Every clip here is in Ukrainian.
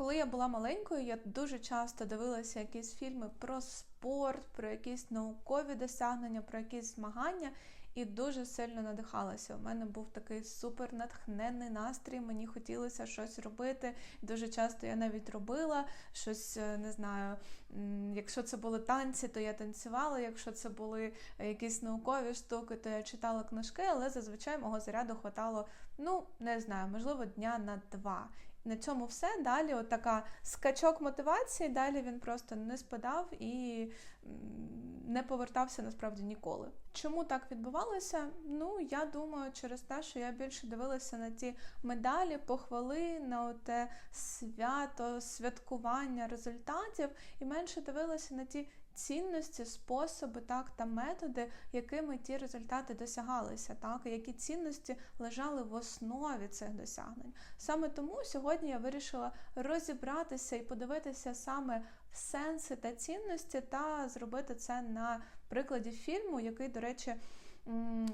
Коли я була маленькою, я дуже часто дивилася якісь фільми про спорт, про якісь наукові досягнення, про якісь змагання і дуже сильно надихалася. У мене був такий супер натхненний настрій. Мені хотілося щось робити. Дуже часто я навіть робила щось, е, не знаю. Якщо це були танці, то я танцювала. Якщо це були якісь наукові штуки, то я читала книжки, але зазвичай мого заряду хватало, ну не знаю, можливо, дня на два. На цьому все. Далі от така скачок мотивації, далі він просто не спадав і не повертався насправді ніколи. Чому так відбувалося? Ну, я думаю, через те, що я більше дивилася на ті медалі, похвали, на те свято, святкування результатів, і менше дивилася на ті цінності, способи, так, та методи, якими ті результати досягалися, так, які цінності лежали в основі цих досягнень. Саме тому сьогодні я вирішила розібратися і подивитися саме сенси та цінності, та зробити це на прикладі фільму, який, до речі,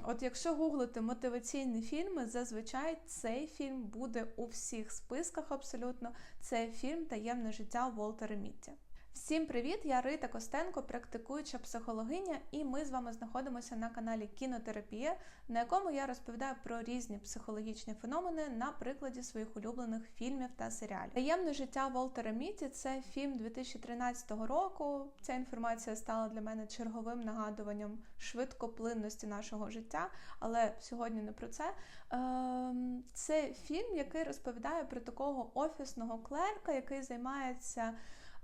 От якщо гуглити мотиваційні фільми, зазвичай цей фільм буде у всіх списках абсолютно. Це фільм Таємне життя Волтера Мітті. Всім привіт! Я Рита Костенко, практикуюча психологиня, і ми з вами знаходимося на каналі Кінотерапія, на якому я розповідаю про різні психологічні феномени на прикладі своїх улюблених фільмів та серіалів. Таємне життя Волтера Міті це фільм 2013 року. Ця інформація стала для мене черговим нагадуванням швидкоплинності нашого життя, але сьогодні не про це. Ем, це фільм, який розповідає про такого офісного клерка, який займається.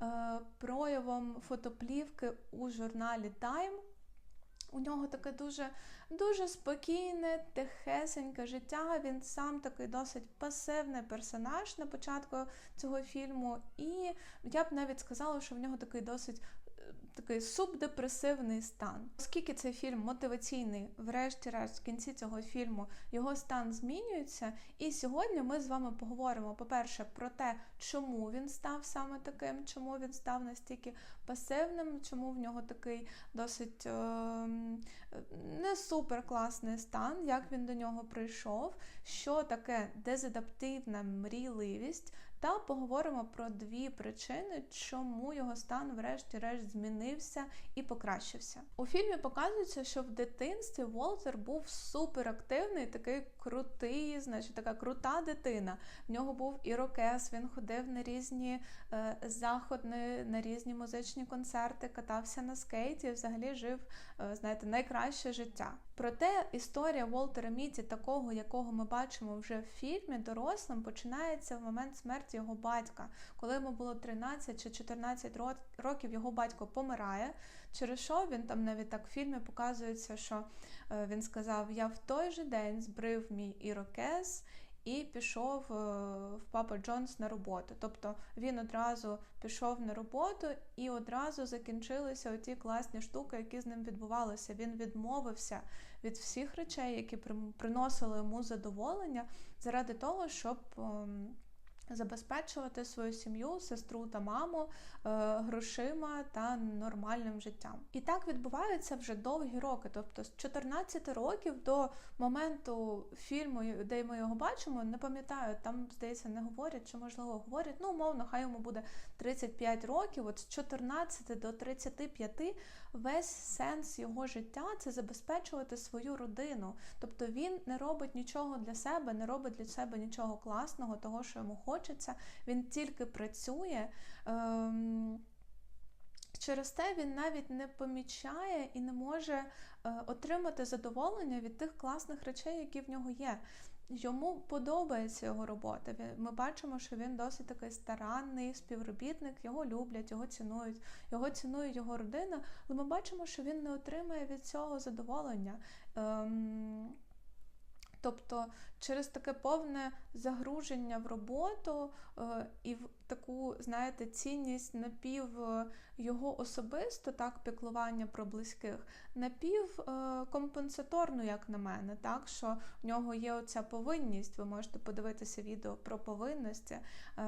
Е, проявом фотоплівки у журналі Time. У нього таке дуже дуже спокійне, тихесеньке життя. Він сам такий досить пасивний персонаж на початку цього фільму. І я б навіть сказала, що в нього такий досить такий субдепресивний стан. Оскільки цей фільм мотиваційний, врешті-решт, в кінці цього фільму його стан змінюється. І сьогодні ми з вами поговоримо, по-перше, про те, чому він став саме таким, чому він став настільки пасивним, чому в нього такий досить е не супер класний стан, як він до нього прийшов, що таке дезадаптивна мрійливість. Та поговоримо про дві причини, чому його стан, врешті-решт, змінився і покращився. У фільмі показується, що в дитинстві Волтер був суперактивний, такий крутий, значить, така крута дитина. В нього був ірокез, він ходив на різні е, заходи, на різні музичні концерти, катався на скейті, взагалі жив, е, знаєте, найкраще життя. Проте історія Волтера Міті, такого, якого ми бачимо вже в фільмі, дорослим, починається в момент смерті його батька. Коли йому було 13 чи 14 років, його батько помирає. Через що він там навіть так в фільмі показується, що е, він сказав: Я в той же день збрив мій ірокез і пішов е, в Папа Джонс на роботу. Тобто він одразу пішов на роботу і одразу закінчилися оті класні штуки, які з ним відбувалися. Він відмовився від всіх речей, які приносили йому задоволення, заради того, щоб. Забезпечувати свою сім'ю, сестру та маму е, грошима та нормальним життям. І так відбувається вже довгі роки. Тобто з 14 років до моменту фільму, де ми його бачимо, не пам'ятаю, там, здається, не говорять, чи можливо говорять. Ну, умовно, хай йому буде 35 років, от з 14 до 35 весь сенс його життя це забезпечувати свою родину. Тобто він не робить нічого для себе, не робить для себе нічого класного, того, що йому хочеться. Він тільки працює. Ем... Через те він навіть не помічає і не може е, отримати задоволення від тих класних речей, які в нього є. Йому подобається його робота. Ми бачимо, що він досить такий старанний співробітник, його люблять, його цінують, його цінує його родина, але ми бачимо, що він не отримає від цього задоволення. Ем... Тобто через таке повне загруження в роботу е, і в таку, знаєте, цінність напів е, його особисто, так, піклування про близьких, напів е, компенсаторну, як на мене, так, що в нього є оця повинність, ви можете подивитися відео про повинності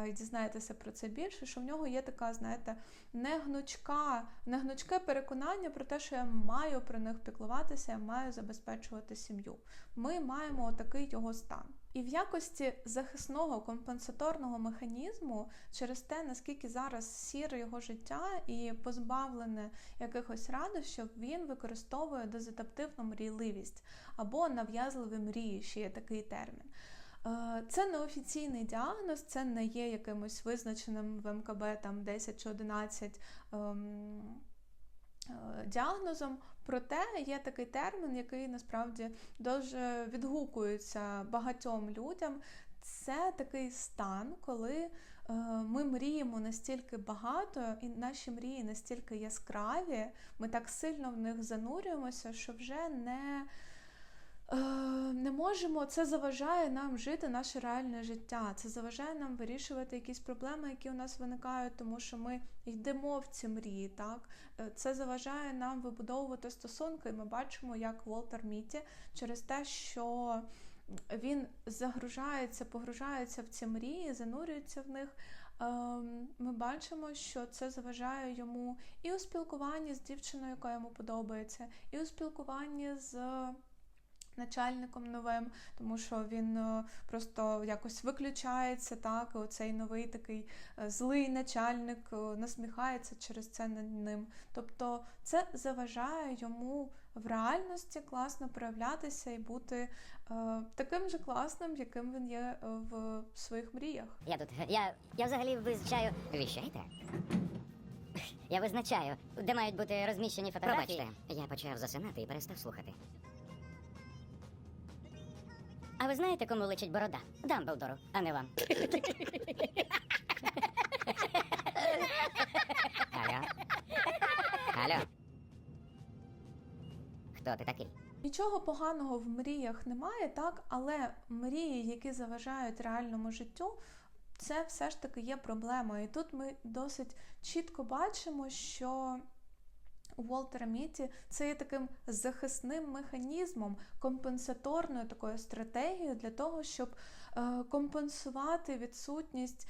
і дізнаєтеся про це більше, що в нього є така, знаєте, негнучка, негнучке переконання про те, що я маю про них піклуватися, я маю забезпечувати сім'ю. Ми маємо такий його стан. І в якості захисного компенсаторного механізму через те, наскільки зараз сіре його життя і позбавлене якихось радощів, він використовує дезадаптивну мрійливість або нав'язливі мрії, ще є такий термін. Е, це не офіційний діагноз, це не є якимось визначеним в МКБ там 10 чи 11 ем, е, діагнозом. Проте є такий термін, який насправді дуже відгукується багатьом людям. Це такий стан, коли е, ми мріємо настільки багато, і наші мрії настільки яскраві, ми так сильно в них занурюємося, що вже не Е, не можемо, це заважає нам жити наше реальне життя. Це заважає нам вирішувати якісь проблеми, які у нас виникають, тому що ми йдемо в ці мрії. Так е, це заважає нам вибудовувати стосунки. І ми бачимо, як Волтер Міті через те, що він загружається, погружається в ці мрії, занурюється в них. Ем, ми бачимо, що це заважає йому і у спілкуванні з дівчиною, яка йому подобається, і у спілкуванні з начальником новим, тому що він е, просто якось виключається так. і Оцей новий такий е, злий начальник е, насміхається через це над ним. Тобто це заважає йому в реальності класно проявлятися і бути е, таким же класним, яким він є в своїх мріях. Я тут. Я, я взагалі визначаю. Віщайте? Я визначаю, де мають бути розміщені фотографії. Пробачте, я почав засинати і перестав слухати. А ви знаєте, кому личить борода? Дамблдору, а не вам. Алло? Алло? Хто ти такий? Нічого поганого в мріях немає, так, але мрії, які заважають реальному життю, це все ж таки є проблемою. І тут ми досить чітко бачимо, що у Волтера Міті це є таким захисним механізмом, компенсаторною такою стратегією для того, щоб е, компенсувати відсутність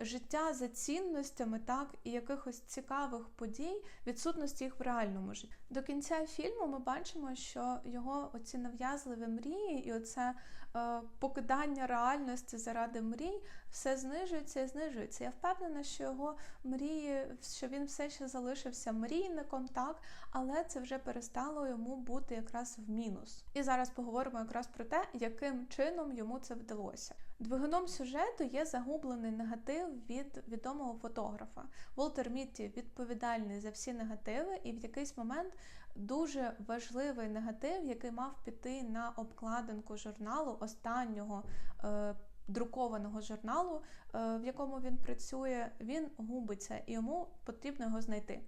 життя за цінностями, так і якихось цікавих подій, відсутності їх в реальному житті. До кінця фільму ми бачимо, що його оці нав'язливі мрії і оце е, покидання реальності заради мрій все знижується і знижується. Я впевнена, що його мрії, що він все ще залишився мрійником, так, але це вже перестало йому бути якраз в мінус. І зараз поговоримо якраз про те, яким чином йому це вдалося. Двигуном сюжету є загублений негатив від відомого фотографа. Волтер Мітті відповідальний за всі негативи, і в якийсь момент дуже важливий негатив, який мав піти на обкладинку журналу останнього. Е, Друкованого журналу, е, в якому він працює, він губиться і йому потрібно його знайти.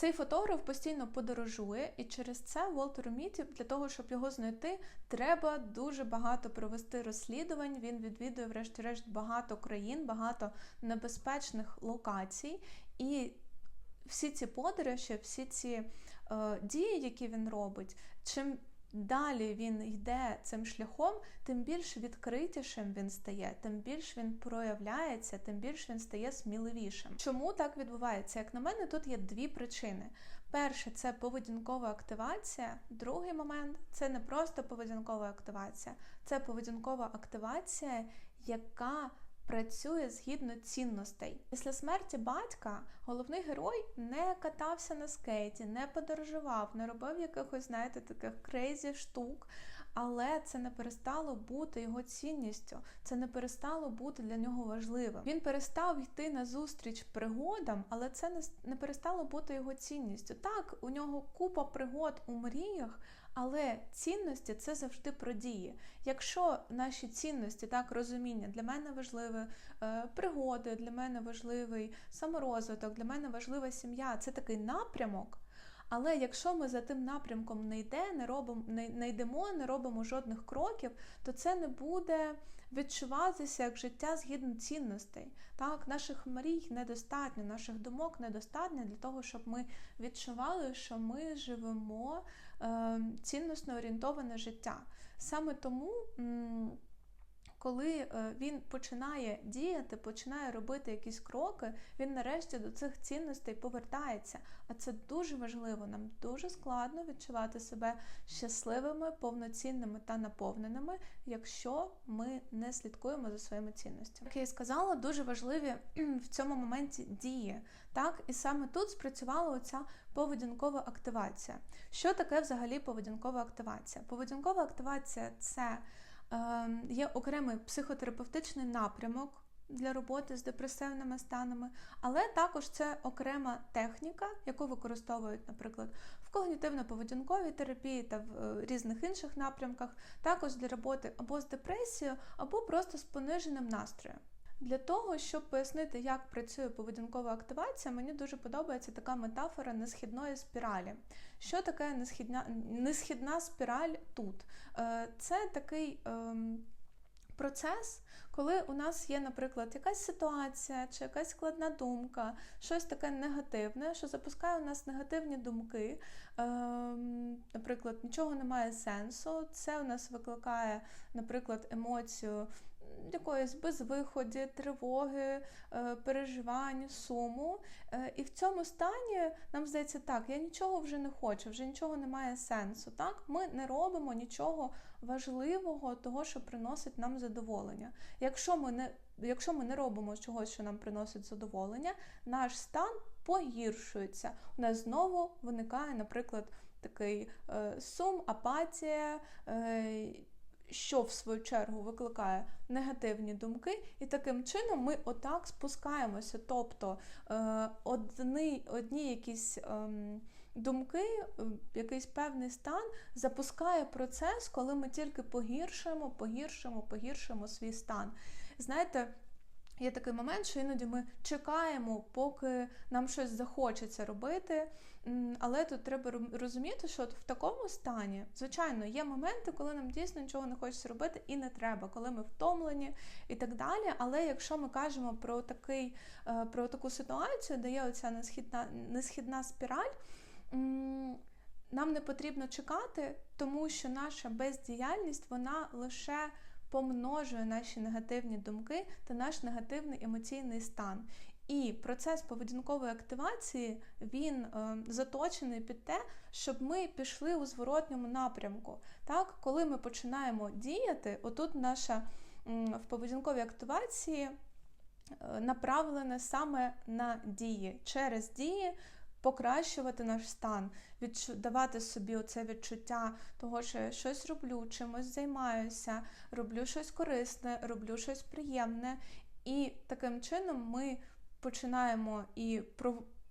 Цей фотограф постійно подорожує, і через це Волтеру Міті, для того, щоб його знайти, треба дуже багато провести розслідувань. Він відвідує, врешті-решт, багато країн, багато небезпечних локацій. І всі ці подорожі, всі ці е, дії, які він робить, чим далі він йде цим шляхом, тим більш відкритішим він стає, тим більш він проявляється, тим більш він стає сміливішим. Чому так відбувається? Як на мене, тут є дві причини. Перше, це поведінкова активація. Другий момент це не просто поведінкова активація, це поведінкова активація, яка працює згідно цінностей. Після смерті батька головний герой не катався на скейті, не подорожував, не робив якихось, знаєте, таких крейзі штук. Але це не перестало бути його цінністю, це не перестало бути для нього важливим. Він перестав йти на зустріч пригодам, але це не перестало бути його цінністю. Так, у нього купа пригод у мріях, але цінності це завжди про дії. Якщо наші цінності, так розуміння, для мене важливі е, пригоди, для мене важливий саморозвиток, для мене важлива сім'я, це такий напрямок. Але якщо ми за тим напрямком не йде, не робимо, не, не йдемо, не робимо жодних кроків, то це не буде відчуватися як життя згідно цінностей. Так, Наших мрій недостатньо, наших думок недостатньо для того, щоб ми відчували, що ми живемо е, цінносно орієнтоване життя. Саме тому. Коли е, він починає діяти, починає робити якісь кроки, він нарешті до цих цінностей повертається. А це дуже важливо. Нам дуже складно відчувати себе щасливими, повноцінними та наповненими, якщо ми не слідкуємо за своїми цінностями. Як я і сказала, дуже важливі в цьому моменті дії. Так, і саме тут спрацювала оця поведінкова активація. Що таке взагалі поведінкова активація? Поведінкова активація це є окремий психотерапевтичний напрямок для роботи з депресивними станами, але також це окрема техніка, яку використовують, наприклад, в когнітивно-поведінковій терапії та в е, різних інших напрямках, також для роботи або з депресією, або просто з пониженим настроєм. Для того, щоб пояснити, як працює поведінкова активація, мені дуже подобається така метафора несхідної спіралі. Що таке несхідна, несхідна спіраль тут? Е, це такий ем, процес, коли у нас є, наприклад, якась ситуація чи якась складна думка, щось таке негативне, що запускає у нас негативні думки. Ем, наприклад, нічого немає сенсу. Це у нас викликає, наприклад, емоцію якоїсь безвиході, тривоги, е, переживань, суму. Е, і в цьому стані нам здається, так, я нічого вже не хочу, вже нічого не має сенсу. Так, Ми не робимо нічого важливого, того, що приносить нам задоволення. Якщо ми не Якщо ми не робимо чогось, що нам приносить задоволення, наш стан погіршується. У нас знову виникає, наприклад, такий е, сум, апатія, що в свою чергу викликає негативні думки, і таким чином ми отак спускаємося. Тобто е, одні, одні якісь ем, думки, е, якийсь певний стан запускає процес, коли ми тільки погіршуємо, погіршуємо, погіршуємо свій стан. Знаєте, Є такий момент, що іноді ми чекаємо, поки нам щось захочеться робити. Але тут треба розуміти, що в такому стані, звичайно, є моменти, коли нам дійсно нічого не хочеться робити і не треба, коли ми втомлені і так далі. Але якщо ми кажемо про такий, е, про таку ситуацію, де є оця несхідна, несхідна спіраль. Нам не потрібно чекати, тому що наша бездіяльність вона лише помножує наші негативні думки та наш негативний емоційний стан. І процес поведінкової активації він е, заточений під те, щоб ми пішли у зворотньому напрямку. Так, Коли ми починаємо діяти, отут наша в поведінковій активації е, направлена саме на дії. Через дії покращувати наш стан, давати собі оце відчуття того, що я щось роблю, чимось займаюся, роблю щось корисне, роблю щось приємне. І таким чином ми починаємо і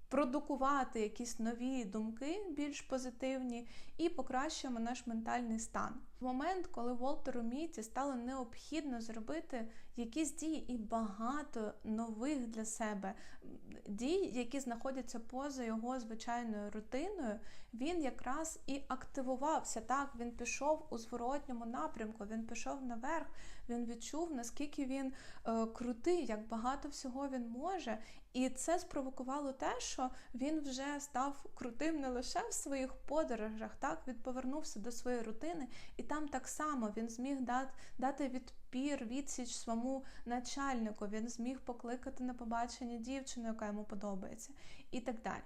продукувати якісь нові думки, більш позитивні, і покращуємо наш ментальний стан. В момент, коли Волтеру Міті стало необхідно зробити якісь дії і багато нових для себе дій, які знаходяться поза його звичайною рутиною, він якраз і активувався. Так, він пішов у зворотньому напрямку, він пішов наверх, він відчув, наскільки він е, крутий, як багато всього він може. І це спровокувало те, що він вже став крутим не лише в своїх подорожах, так він повернувся до своєї рутини, і там так само він зміг дати, відпір, відсіч своєму начальнику, він зміг покликати на побачення дівчину, яка йому подобається, і так далі.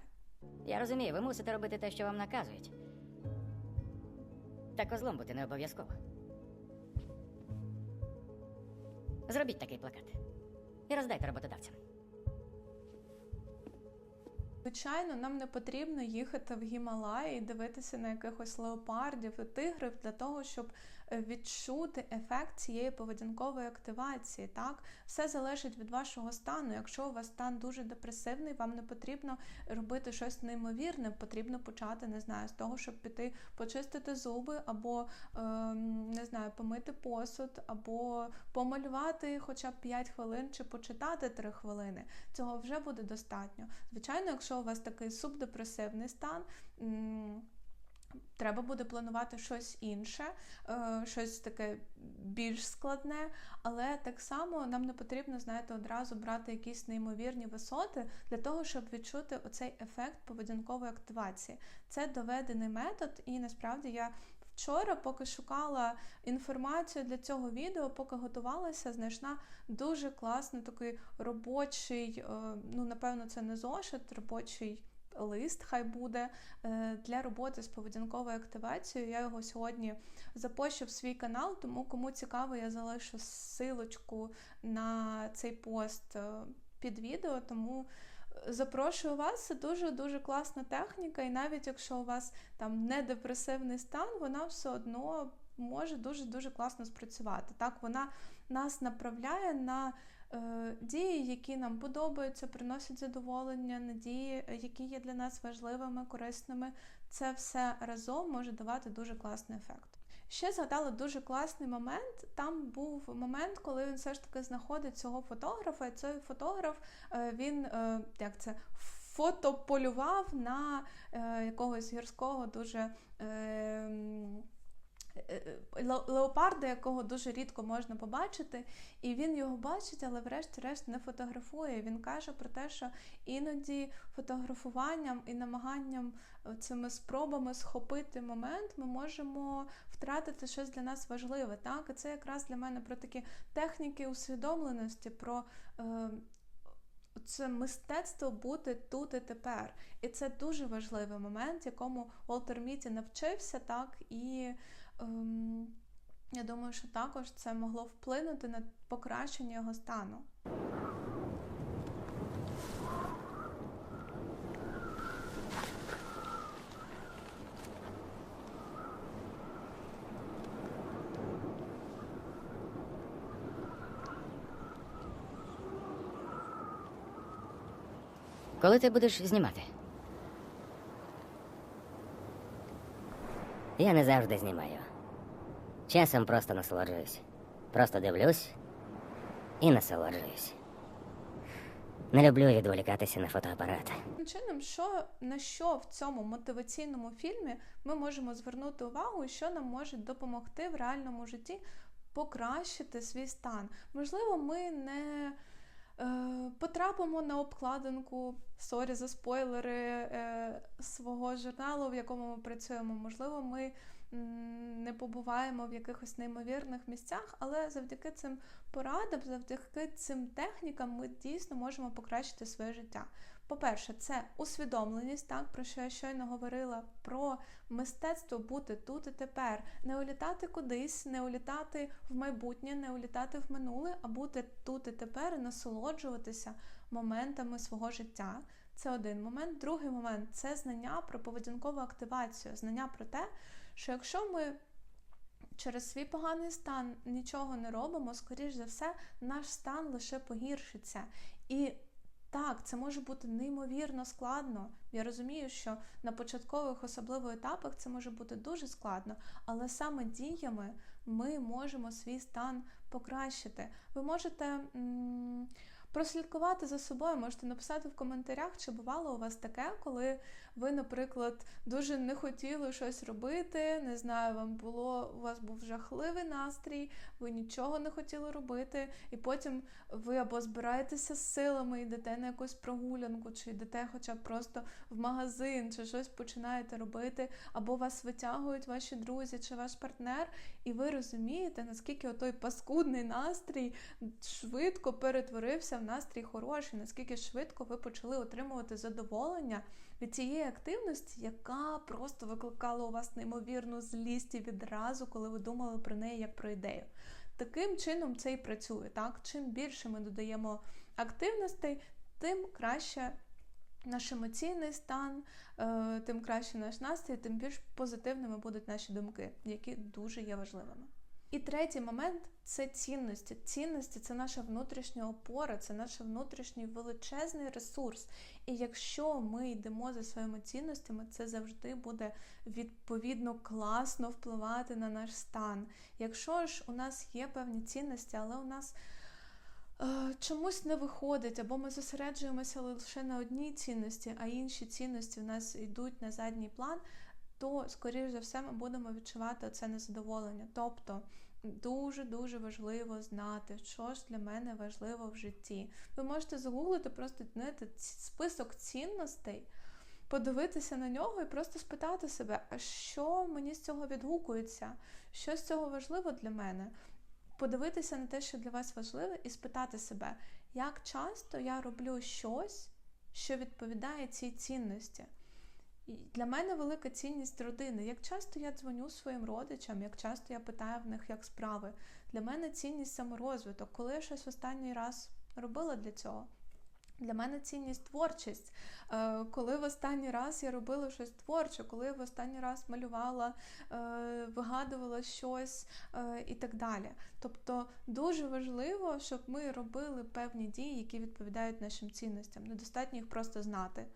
Я розумію, ви мусите робити те, що вам наказують. Та козлом бути не обов'язково. Зробіть такий плакат і роздайте роботодавцям. Звичайно, нам не потрібно їхати в Гімалаї і дивитися на якихось леопардів і тигрів для того, щоб відчути ефект цієї поведінкової активації. Так, все залежить від вашого стану. Якщо у вас стан дуже депресивний, вам не потрібно робити щось неймовірне, потрібно почати, не знаю, з того, щоб піти почистити зуби, або ем, не знаю, помити посуд, або помалювати хоча б 5 хвилин чи почитати 3 хвилини. Цього вже буде достатньо. Звичайно, якщо у вас такий субдепресивний стан. Треба буде планувати щось інше, е, щось таке більш складне, але так само нам не потрібно, знаєте, одразу брати якісь неймовірні висоти для того, щоб відчути оцей ефект поведінкової активації. Це доведений метод, і насправді я Вчора, поки шукала інформацію для цього відео, поки готувалася, знайшла дуже класний такий робочий, е, ну напевно, це не зошит, робочий лист, хай буде е, для роботи з поведінковою активацією. Я його сьогодні запощу в свій канал, тому кому цікаво, я залишу силочку на цей пост е, під відео. Тому запрошую вас. Це дуже дуже класна техніка, і навіть якщо у вас там не депресивний стан, вона все одно може дуже дуже класно спрацювати. Так, вона нас направляє на е, дії, які нам подобаються, приносять задоволення, на дії, які є для нас важливими, корисними. Це все разом може давати дуже класний ефект. Ще згадала дуже класний момент. Там був момент, коли він все ж таки знаходить цього фотографа, і цей фотограф е, він е, як це фотополював на е, якогось гірського дуже. Леопарда, якого дуже рідко можна побачити, і він його бачить, але врешті-решт не фотографує. Він каже про те, що іноді фотографуванням і намаганням цими спробами схопити момент ми можемо втратити щось для нас важливе. Так, і це якраз для мене про такі техніки усвідомленості. про... Е, це мистецтво бути тут і тепер. І це дуже важливий момент, якому Волтер Міті навчився, так, і я думаю, що також це могло вплинути на покращення його стану. Коли ти будеш знімати? Я не завжди знімаю. Часом просто насолоджуюсь. Просто дивлюсь і насолоджуюсь. Не люблю відволікатися на фотоапарат. Чином, що на що в цьому мотиваційному фільмі ми можемо звернути увагу, що нам може допомогти в реальному житті покращити свій стан. Можливо, ми не потрапимо на обкладинку сорі за спойлери е, свого журналу, в якому ми працюємо. Можливо, ми не побуваємо в якихось неймовірних місцях, але завдяки цим порадам, завдяки цим технікам, ми дійсно можемо покращити своє життя. По-перше, це усвідомленість, так про що я щойно говорила, про мистецтво бути тут і тепер, не улітати кудись, не улітати в майбутнє, не улітати в минуле, а бути тут і тепер і насолоджуватися моментами свого життя. Це один момент. Другий момент це знання про поведінкову активацію, знання про те, що якщо ми через свій поганий стан нічого не робимо, скоріш за все, наш стан лише погіршиться. І так, це може бути неймовірно складно. Я розумію, що на початкових особливо етапах це може бути дуже складно, але саме діями ми можемо свій стан покращити. Ви можете. М- прослідкувати за собою, можете написати в коментарях, чи бувало у вас таке, коли ви, наприклад, дуже не хотіли щось робити. Не знаю, вам було у вас був жахливий настрій, ви нічого не хотіли робити, і потім ви або збираєтеся з силами, йдете на якусь прогулянку, чи йдете, хоча б просто в магазин, чи щось починаєте робити, або вас витягують ваші друзі чи ваш партнер, і ви розумієте, наскільки отой паскудний настрій швидко перетворився настрій хороший, наскільки швидко ви почали отримувати задоволення від цієї активності, яка просто викликала у вас неймовірну злість і відразу, коли ви думали про неї як про ідею. Таким чином це і працює. Так? Чим більше ми додаємо активностей, тим краще наш емоційний стан, е, тим краще наш настрій, тим більш позитивними будуть наші думки, які дуже є важливими. І третій момент це цінності. Цінності це наша внутрішня опора, це наш внутрішній величезний ресурс. І якщо ми йдемо за своїми цінностями, це завжди буде відповідно класно впливати на наш стан. Якщо ж у нас є певні цінності, але у нас е, чомусь не виходить, або ми зосереджуємося лише на одній цінності, а інші цінності в нас йдуть на задній план, то, скоріш за все, ми будемо відчувати це незадоволення. Тобто дуже-дуже важливо знати, що ж для мене важливо в житті. Ви можете загуглити просто знаєте, список цінностей, подивитися на нього і просто спитати себе, а що мені з цього відгукується, що з цього важливо для мене. Подивитися на те, що для вас важливе, і спитати себе, як часто я роблю щось, що відповідає цій цінності. Для мене велика цінність родини. Як часто я дзвоню своїм родичам, як часто я питаю в них, як справи. Для мене цінність саморозвиток, коли я щось в останній раз робила для цього. Для мене цінність творчість. Е, Коли в останній раз я робила щось творче, коли я в останній раз малювала, е, вигадувала щось е, і так далі. Тобто дуже важливо, щоб ми робили певні дії, які відповідають нашим цінностям. Недостатньо їх просто знати.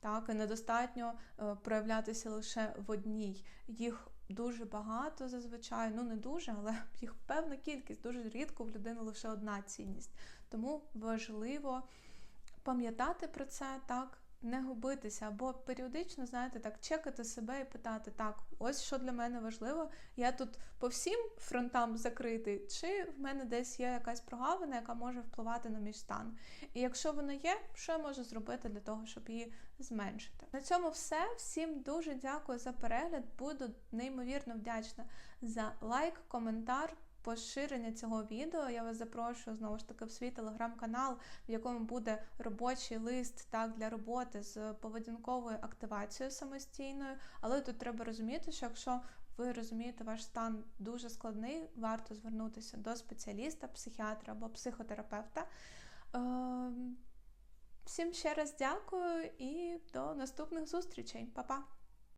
Так, і недостатньо е, проявлятися лише в одній. Їх дуже багато зазвичай, ну не дуже, але їх певна кількість. Дуже рідко в людини лише одна цінність. Тому важливо пам'ятати про це, так, не губитися, або періодично, знаєте, так, чекати себе і питати, так, ось що для мене важливо, я тут по всім фронтам закритий, чи в мене десь є якась прогалина, яка може впливати на мій стан. І якщо вона є, що я можу зробити для того, щоб її зменшити? На цьому все. Всім дуже дякую за перегляд. Буду неймовірно вдячна за лайк, коментар. Поширення цього відео я вас запрошую знову ж таки в свій телеграм-канал, в якому буде робочий лист так для роботи з поведінковою активацією самостійною. Але тут треба розуміти, що якщо ви розумієте, ваш стан дуже складний, варто звернутися до спеціаліста, психіатра або психотерапевта. Ем, Всім ще раз дякую і до наступних зустрічей. Па-па!